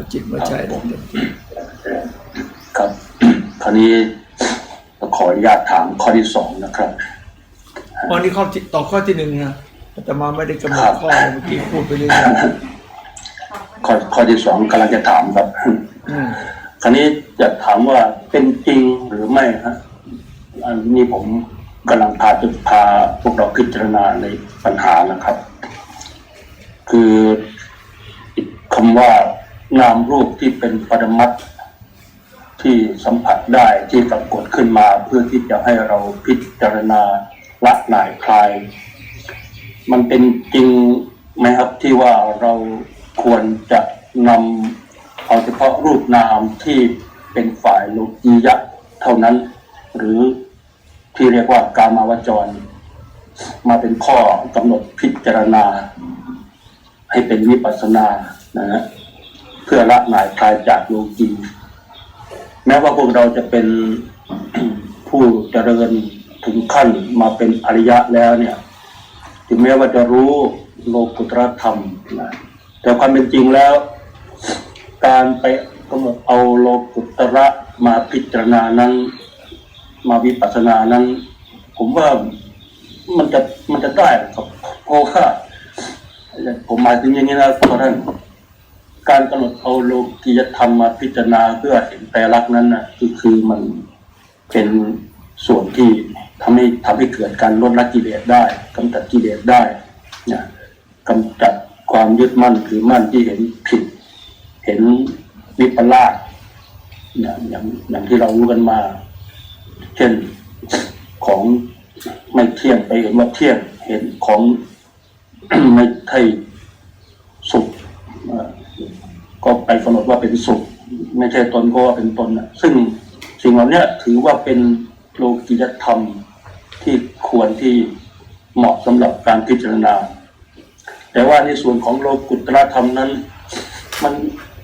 เอาจิตมาใช้ได้เต็มที่ครับคราวนี้ขออนุญาตถามข้อที่สองนะครับวันนี้ข้อที่ต่อข้อที่หนึ่งนะอาตมาไม่ได้กำหนดข้อเลยเมื่อกี้พูดไปเรื่อยข้อข้อที่สองกำลังจะถามครับๆอืมคราวนี้จะถามว่าเป็นจริงหรือไม่ฮะอันนี้ผมกำลังพาจะพาพวกเราพิจารณาในปัญหานะครับ คือคำว่า นามรูปที่เป็นปรมัตถ์ที่สัมผัสได้ที่ปรากฏขึ้นมาเพื่อที่จะให้เราพิจารณาละหน่ายคลาย มันเป็นจริงไหมครับที่ว่าเราควรจะนำเอาเฉพาะรูปนามที่เป็นฝ่ายโลกียะเท่านั้น หรือที่เรียกว่าการมาวจร มาเป็นข้อกำหนดพิจารณา ให้เป็นวิปัสสนานะฮะ พื่อละหน่ายคลายจากโลกีแม้ว่าพวกเราจะเป็นผู้เจริญถึงขั้นมาเป็นอริยะแล้วเนี่ย ถึงแม้ว่าจะรู้โลกุตรธรรมนะแต่ความเป็นจริงแล้ว การไปกำหนดเอาโลกุตระมาพิจารณานั้น มาวิปัสสนานั้น ผมว่ามันจะมันจะได้ครับเพราะว่าผมหมายถึงอย่างนี้นะท่าน การกำหนดเอาโลกียธรรมมาพิจารณาเพื่อเห็นแต่ลักษณ์นั้นนะคือคือมันเป็นส่วนที่ทำให้ทำให้เกิดการลดละกิเลสได้กำจัดกิเลสได้นะกำจัดความยึดมั่นถือมั่นที่เห็นผิด เห็นวิปลาสนะอย่างอย่างที่เรารู้กันมา เช่นของไม่เที่ยงไปเห็นว่าเที่ยงเห็นของไม่ใช่สุข ไปกำหนดว่าเป็นสุข ไม่ใช่ตนก็ว่าเป็นตนนะซึ่งสิ่งเหล่านี้ถือว่าเป็นโลกิยธรรมที่ควรที่เหมาะสำหรับการพิจารณา แต่ว่าในส่วนของโลกุตรธรรมนั้น มัน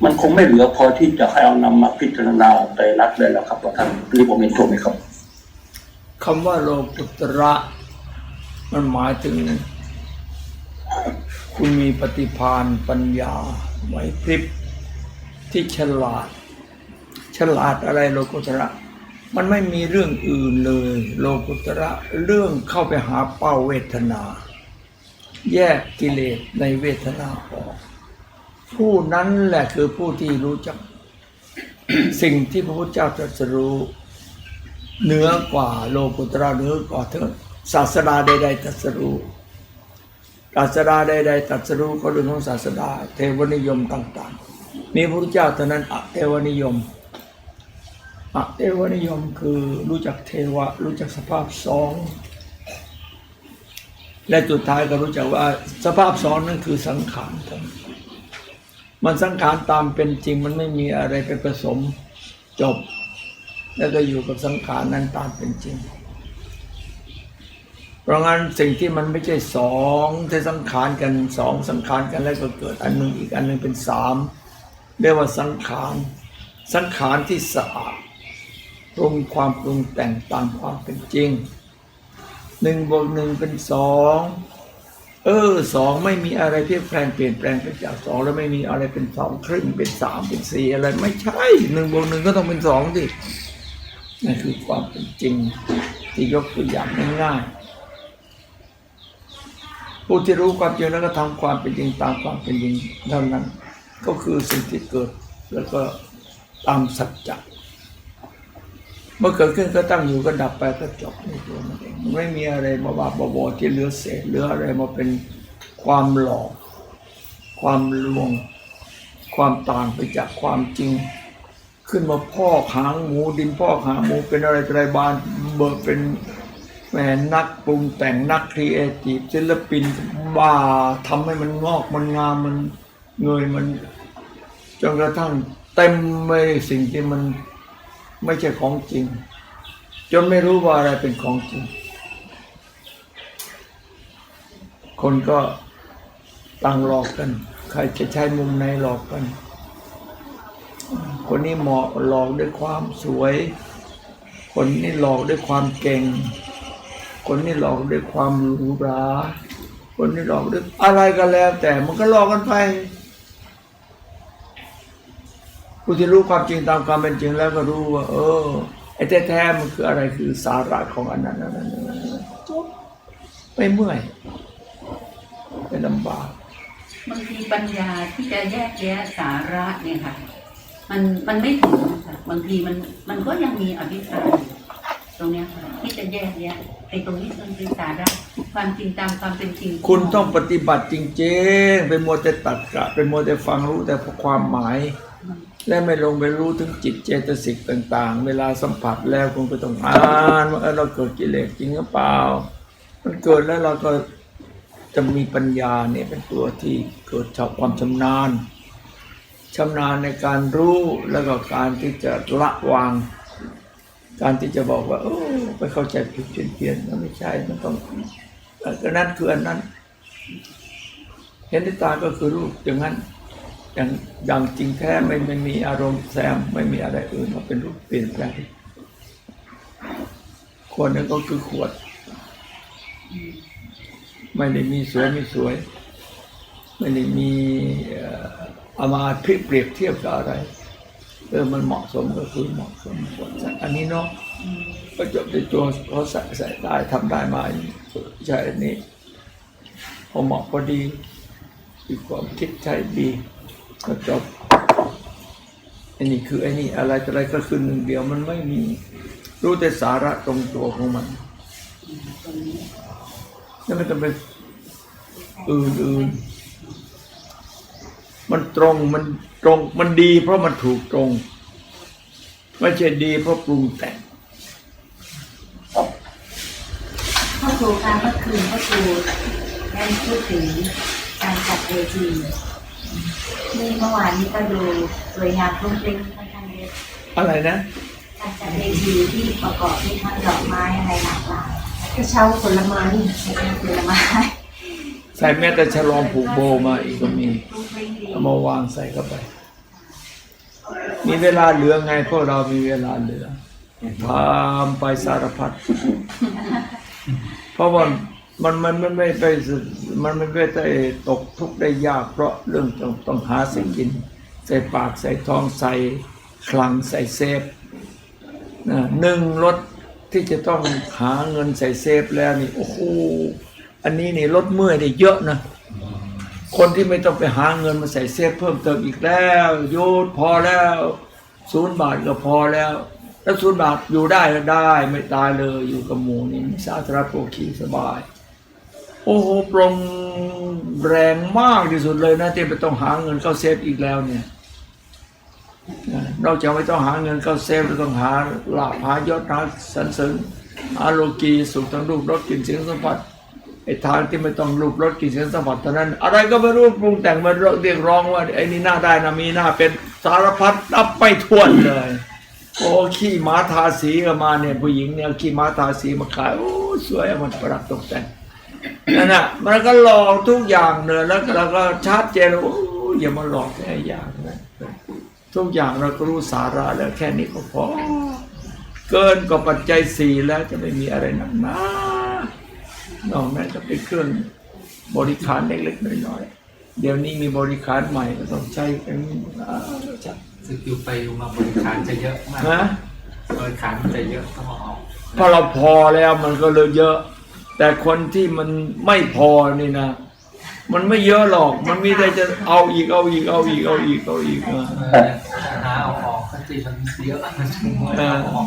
มันคงไม่เหลือพอที่จะให้เอานำมาพิจารณาไตรลักได้แล้วครับท่านนี่ผมเห็นถูกไหมครับคำว่าโลกุตระมันหมายถึง คุณมีปฏิภาณปัญญาไหวพริบ ที่ฉลาด ฉลาดอะไรโลกุตระ มันไม่มีเรื่องอื่นเลย โลกุตระเรื่องเข้าไปหาเป้าเวทนา แยกกิเลสในเวทนาออกผู้นั้นแหละคือผู้ที่รู้จัก สิ่งที่พระพุทธเจ้าตรัสรู้เหนือกว่าโลกุตระเหนือกว่าเถิดศาสดาใดๆตรัสรู้ศาสดาใดๆตรัสรู้ก็เรื่องของศาสดาเทวนิยมต่าง ๆ มีพระพุทธเจ้าเท่านั้นอะเทวนิยมอะเทวนิยมคือรู้จักเทวะ รู้จักสภาพสองและสุดท้ายก็รู้จักว่าสภาพสองนั่นคือสังขารทั้งนั้นมันสังขารตามเป็นจริงมันไม่มีอะไรไปผสมจบ แล้วก็อยู่กับสังขารนั้นตามเป็นจริง เพราะงั้นสิ่งที่มันไม่ใช่สองที่สังขารกันสองสังขารกันแล้วก็เกิดอันหนึ่งอีกอันหนึ่งเป็นสาม เรียกว่าสังขาร สังขารที่สะอาดปรุงความปรุงแต่งตามความเป็นจริงหนึ่งบวกหนึ่งเป็นสองเออสองไม่มีอะไรเปลี่ยนแปลงเปลี่ยนแปลงไปจากสองแล้วไม่มีอะไรเป็นสองครึ่งเป็นสามเป็นสี่อะไรไม่ใช่หนึ่งบวกหนึ่งก็ต้องเป็นสองดินั่นคือความเป็นจริง ที่ยกตัวอย่างง่ายๆผู้ที่รู้ความจริงแล้วก็ทำความเป็นจริงตามความเป็นจริงเท่านั้น ก็คือสิ่งที่เกิดแล้วก็ตามสัจจะเมื่อเกิดขึ้นก็ตั้งอยู่ก็ดับไปก็จบในตัวมันเองมันไม่มีอะไรมาว่าบอๆที่เหลือเศษเหลืออะไรมาเป็นความหลอก ความลวง ความต่างไปจากความจริง ขึ้นมาพ่อกหางหมูดินพ่อกหางหมูเป็นอะไรอะไรบานเบิกเป็นแหมนักปรุงแต่งนักครีเอทีฟศิลปินบ้าทำให้มันงอกมันงามมัน เงยมันจนกระทั่งเต็มไปสิ่งที่มันไม่ใช่ของจริง จนไม่รู้ว่าอะไรเป็นของจริง คนก็ต่างหลอกกัน ใครจะใช้มุมไหนหลอกกัน คนนี้เหมาะหลอกด้วยความสวย คนนี้หลอกด้วยความเก่ง คนนี้หลอกด้วยความหรูหราคนนี้หลอกด้วยอะไรก็แล้ว แต่มันก็หลอกกันไป ผู้ที่รู้ความจริงตามความเป็นจริงแล้วก็รู้ว่า เออไอ้แท้ๆมันคืออะไรคือสาระของอันนั้นอันนั้นอันนั้นจบไม่เมื่อยไม่ลำบากบางทีปัญญาที่จะแยกแยะสาระเนี่ยค่ะ มันมันไม่ถึงนะคะบางทีมันมันก็ยังมีอภิปรายอยู่ตรงเนี้ยค่ะที่จะแยกแยะไอ้ตรงนี้มันคือสาระความจริงตามความเป็นจริง คุณต้องปฏิบัติจริงๆเป็นมัวแต่ตัดกะเป็นมัวแต่ฟังรู้แต่ความหมาย และไม่ลงไปรู้ถึงจิตเจตสิกต่าง ๆ เวลาสัมผัสแล้วคุณก็ต้องอ่านว่าเราเกิดกิเลสจริงหรือเปล่า มันเกิดแล้วเราก็จะมีปัญญาเนี่ยเป็นตัวที่เกิดจากความชำนาญชำนาญในการรู้แล้วก็การที่จะละวาง การที่จะบอกว่า โอ้ไปเข้าใจผิดเพี้ยนๆมันไม่ใช่มันต้องอ่อก็นั่นคืออันนั้น เห็นด้วยตาก็คือรูปอย่างนั้น อย่างอย่างจริงแท้ไม่ไม่มีอารมณ์แซมไม่มีอะไรอื่นมาเป็นรูปเปลี่ยนแปลงขวดนั้นก็คือขวด ไม่ได้มีสวยไม่สวย ไม่ได้มีเอามาเปรียบเทียบกับอะไรเออมันเหมาะสมก็คือเหมาะสมอันนี้เนาะก็จบในตัวเขาใส่ใส่ได้ทำได้มาใช่อันนี้พอเหมาะพอดีมีความคิดใช่ดี ก็จบอันนี้คือไอ้นี่อะไรอะไรก็คือหนึ่งเดียวมันไม่มี รู้แต่สาระตรงตัวของมันนี้แล้วไม่ต้องไปอื่นๆมันตรงมันตรงมันดี เพราะมันถูกตรง ไม่ใช่ดีเพราะปรุงแต่งพ่อครูคะเมื่อคืนพ่อครูได้พูดถึงการจัดเวที นี่เมื่อวานนี้ก็ดูสวยงามรุ่งเรืองค่อนข้างเยอะอะไรนะการจัดเวทีที่ประกอบด้วยทั้งดอกไม้อะไรหลากหลายกระเช้าผลไม้ใช้ทั้งผลไม้ใส่แม้แต่ฉลองผูกโบมาอีกก็มีรุ่งเรืองดีเอามาวางใส่เข้าไป มีเวลาเหลือไงพวกเรามีเวลาเหลือทำไปสารพัดเพราะว่า มันมันมันไม่ไปมันไม่ไปได้ตกทุกข์ได้ยาก เพราะเรื่องต้องต้องหาสิ่งกิน ใส่ปากใส่ท้องใส่คลังใส่เซฟนะหนึ่งรถที่จะต้องหาเงินใส่เซฟแล้วนี่โอ้โหอันนี้นี่ลดเมื่อยได้เยอะนะคนที่ไม่ต้องไปหาเงินมาใส่เซฟเพิ่มเติมอีกแล้ว โยดพอแล้วศูนย์บาทก็พอแล้วแล้วศูนย์บาทอยู่ได้ก็ได้ ไม่ตายเลยอยู่กับหมูนี่สาธารณโภคีสบาย โอ้โหปรงแรงมากที่สุดเลยนะที่ไม่ต้องหาเงินเข้าเซฟอีกแล้วเนี่ยนอกจากไม่ต้องหาเงินเข้าเซฟแล้วต้องหาลาภหายศหาสรรเสริญหาโลกีสุขทั้งรูปรสกลิ่นเสียงสัมผัสไอ้ทางที่ไม่ต้องรูปรสกลิ่นเสียงสัมผัสเท่านั้น อะไรก็ไม่รู้ปรุงแต่งมาเรียกร้องว่าไอ้นี่น่าได้นะมีหน้าเป็นสารพัดนับไม่ถ้วนเลยโอ้ขี้ม้าทาสีก็มาเนี่ยผู้หญิงเนี่ยขี้ม้าทาสีมาขายโอ้สวยมันประดับตกแต่ง นั่นน่ะมันก็หลอกทุกอย่างเลยแล้วเราก็ชัดเจนว่าโอ้อย่ามาหลอกแค่อย่างนะทุกอย่างเราก็รู้สาระแล้วแค่นี้ก็พอ เกินกว่าปัจจัยสี่แล้วจะไม่มีอะไรหนักหนานอกนั้นจะเป็นเครื่องบริการเล็กๆน้อยๆเดี๋ยวนี้มีบริการใหม่ก็ต้องใช้กันอ่าใช่สกิลไปมาบริการจะเยอะมากฮะบริการมันจะเยอะต้องมาออกพอเราพอแล้วมันก็เลยเยอะ แต่คนที่มันไม่พอนี่นะ มันไม่เยอะหรอก มันมีแต่จะเอาอีกเอาอีกเอาอีกเอาอีกเอาอีกอะเออหาเอาออกก็จีมันเยอะมันชุ่มเออเอาออก